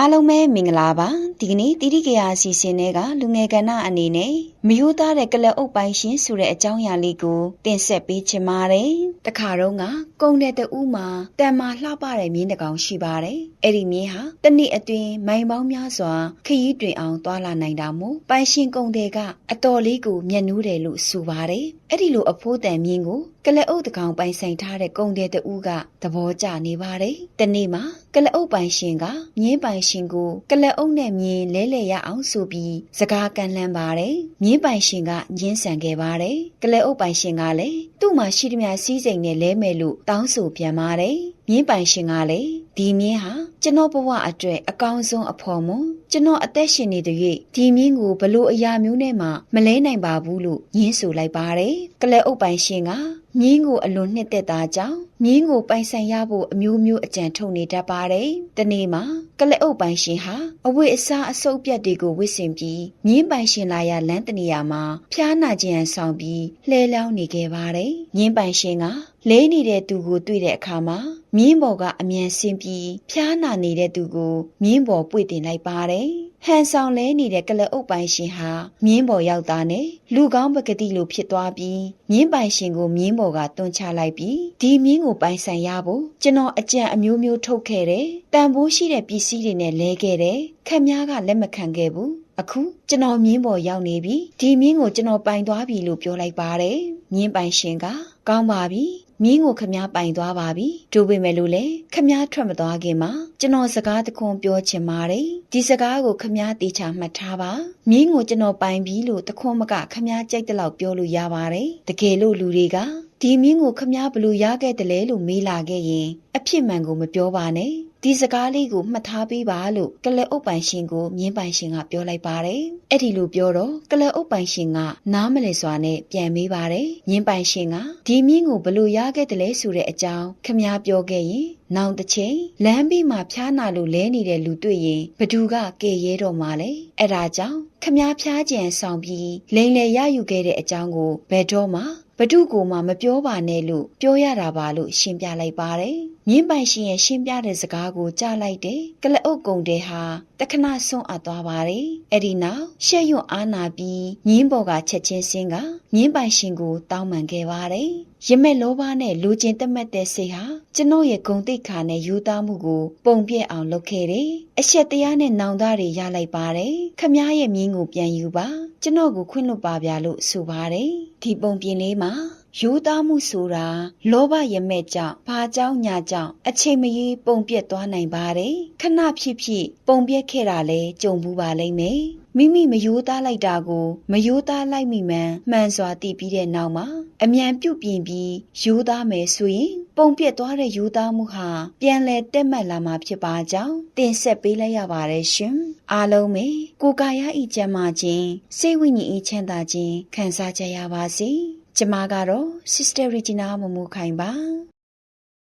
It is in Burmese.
အားလုံးပဲမင်္ဂလာပါ ဒီကနေ့တိတိကရာအစီအစဉ်တွေကလူငယ်ကဏ္ဍအနေနဲ့မယိုးသားတဲ့ကလအုပ်ပိုင်းရှင်ဆိုတဲ့အကြောင်းအရာလေးကိုတင်ဆက်ပေးချင်ပါတယ်တခါတော့ကကုန်းတဲ့တူးမှာတန်မာလှပတဲ့မြင်းတစ်ကောင်ရှိပါတယ်အဲ့ဒီမြင်းဟာတစ်နှစ်အတွင်းမိုင်ပေါင်းများစွာခရီးတွင်အောင်သွားလာနိုင်တာမို့ပိုင်ရှင်ကုန်းတဲ့ကအတော်လေးကိုမျက်နှူးတယ်လို့ဆိုပါတယ်အဲ့ဒီလိုအဖိုးတန်မြင်းကိုကလအုပ်တကောင်ပိုင်ဆိုင်ထားတဲ့ကုန်းတဲ့တူးကသဘောကျနေပါတယ်တနေ့မှာကလအုပ်ပိုင်ရှင်ကမြင်းပိုင်ရှင်ကိုကလအုပ်နဲ့မြင်းလဲလှယ်ရအောင်ဆိုပြီးစကားကန်လှမ်းပါတယ်မြင်းပိုင်ရှင်ကညင်းဆန်ခဲ့ပါတယ်ကလအုပ်ပိုင်ရှင်ကလည်းသူ့မှာရှိသမျှစီးစိမ်နဲ့လဲမယ်လို့တောင်းဆိုပြန်ပါတယ်မြင်းပိုင်ရှင်ကလည်း ဒီမြင်းဟာကျွန်တော်ဘဝအတွက်အကောင်းဆုံးအဖော်မွန်ကျွန်တော်အသက်ရှင်နေတဲ့၍ဒီမြင်းကိုဘလို့အရာမျိုးနဲ့မှမလဲနိုင်ပါဘူးလို့ညင်းဆိုလိုက်ပါတယ်ကလဲအုပ်ပိုင်ရှင်ကမြင်းကိုအလွန်နှစ်သက်တာကြောင့်မြင်းကိုပိုင်ဆိုင်ရဖို့အမျိုးမျိုးအကြံထုတ်နေတတ်ပါတယ်။တနေ့မှာကလက်အုပ်ပိုင်ရှင်ဟာအဝိအစားအဆုပ်ပြတ်တွေကိုဝစ်ဆင်ပြီးမြင်းပိုင်ရှင်လာရလမ်းတနေရာမှာဖျားနာခြင်းအဆောင်ပြီးလှဲလောင်းနေခဲ့ပါတယ်။မြင်းပိုင်ရှင်ကလဲနေတဲ့သူကိုတွေ့တဲ့အခါမှာမြင်းပေါ်ကအမြန်ဆင်းပြီးဖျားနာနေတဲ့သူကိုမြင်းပေါ်ပွေတင်လိုက်ပါတယ်။ဟန်ဆောင်လဲနေတဲ့ကလအုပ်ပိုင်ရှင်ဟာမြင်းပေါ်ရောက်တာနဲ့လူကောင်းပကတိလိုဖြစ်သွားပြီးမြင်းပိုင်ရှင်ကိုမြင်းပေါ်ကတွန်းချလိုက်ပြီးဒီမြင်းကိုပိုင်ဆိုင်ရဖို့ကျွန်တော်အကြံအမျိုးမျိုးထုတ်ခဲ့တယ်။တန်ဖိုးရှိတဲ့ပစ္စည်းတွေနဲ့လဲခဲ့တယ်။ခက်များကလက်မခံခဲ့ဘူး။အခုကျွန်တော်မြင်းပေါ်ရောက်နေပြီဒီမြင်းကိုကျွန်တော်ပိုင်သွားပြီလို့ပြောလိုက်ပါတယ်မြင်းပိုင်ရှင်ကကောင်းပါပြီ မြင်းကိုခမားပိုင်သွားပါပြီတို့ပေမဲ့လို့လေခမားထွက်မသွားခင်မှာကျွန်တော်စကားတခွန်းပြောချင်ပါတယ်ဒီစကားကိုခမားတေချာမှတ်ထားပါမြင်းကိုကျွန်တော်ပိုင်ပြီလို့တခွန်းမကခမားကြိုက်တဲ့လောက်ပြောလို့ရပါတယ်တကယ်လို့လူတွေက ဒီမြင်းကိုခမားဘလို့ရခဲ့တယ်လဲလို့မေးလာခဲ့ရင်အဖြစ်မှန်ကိုမပြောပါနဲ့ဒီစကားလေးကိုမှတ်ထားပေးပါလို့ကလအုပ်ပိုင်ရှင်ကိုမြင်းပိုင်ရှင်ကပြောလိုက်ပါတယ်။အဲ့ဒီလိုပြောတော့ကလအုပ်ပိုင်ရှင်ကနားမလည်စွာနဲ့ပြန်မေးပါတယ်။မြင်းပိုင်ရှင်ကဒီမြင်းကိုဘလို့ရခဲ့တယ်လဲဆိုတဲ့အကြောင်းခမားပြောခဲ့ရင်နောင်တစ်ချိန်လမ်းဘေးမှာဖျားနာလို့လဲနေတဲ့လူတွေ့ရင်ဘသူကကဲရဲတော့မှာလဲ။အဲ့ဒါကြောင့်ခမားဖျားကြံဆောင်ပြီးလိန်လေရယူခဲ့တဲ့အကြောင်းကိုဘယ်တော့မှ ဘဒုကိုမှမပြောပါနဲ့လို့ပြောရတာပါလို့ရှင်းပြလိုက်ပါတယ်။မြင်းပိုင်ရှင်ရဲ့ရှင်းပြတဲ့စကားကိုကြားလိုက်တဲ့ကလအုပ်ကုံတဲ့ဟာတခဏဆုံးအပ်သွားပါတယ်။အဲ့ဒီနောက်ရှက်ရွံ့အားနာပြီးမြင်းပေါ်ကချက်ချင်းစင်းကမြင်းပိုင်ရှင်ကိုတောင်းပန်ခဲ့ပါတယ်။ရမက်လောဘနဲ့လူကျင်တက်မှတ်တဲ့စိတ်ဟာကျွန်တော်ရဲ့ဂုံတိတ်ခါနဲ့ယူသားမှုကို ပုံပြက်အောင်လုပ်ခဲ့တယ်။အချက်တရားနဲ့နောင်သားတွေရလိုက်ပါတယ်။ခမားရဲ့မြင်းကိုပြန်ယူပါ။ကျွန်တော်ကိုခွင့်လွတ်ပါဗျာလို့ဆိုပါတယ်။ဒီပုံပြင်လေးမှာ ယူသားမှုဆိုတာလောဘရမဲ့ကြောင့်ဘာကြောင့်ညာကြောင့်အချိန်မရီပုံပြက်သွားနိုင်ပါတယ်ခဏဖြစ်ဖြစ်ပုံပြက်ခဲ့တာလဲကြုံဘူးပါလိမ့်မယ်မိမိမယိုးသားလိုက်တာကိုမယိုးသားလိုက်မိမှန်မှန်စွာသိပြီးတဲ့နောက်မှာအမြန်ပြုတ်ပြင်ပြီးယိုးသားမယ်ဆိုရင်ပုံပြက်သွားတဲ့ယိုးသားမှုဟာပြန်လဲတက်မှတ်လာမှာဖြစ်ပါကြောင်းတင်ဆက်ပေးလိုက်ရပါတယ်ရှင်အားလုံးပဲကိုကာယဤကျမ်းမာခြင်းစိတ်ဝိညာဉ်ဤချမ်းသာခြင်းခံစားကြရပါစေ ကျမကတော့ Sister Regina မမူခိုင်ပါ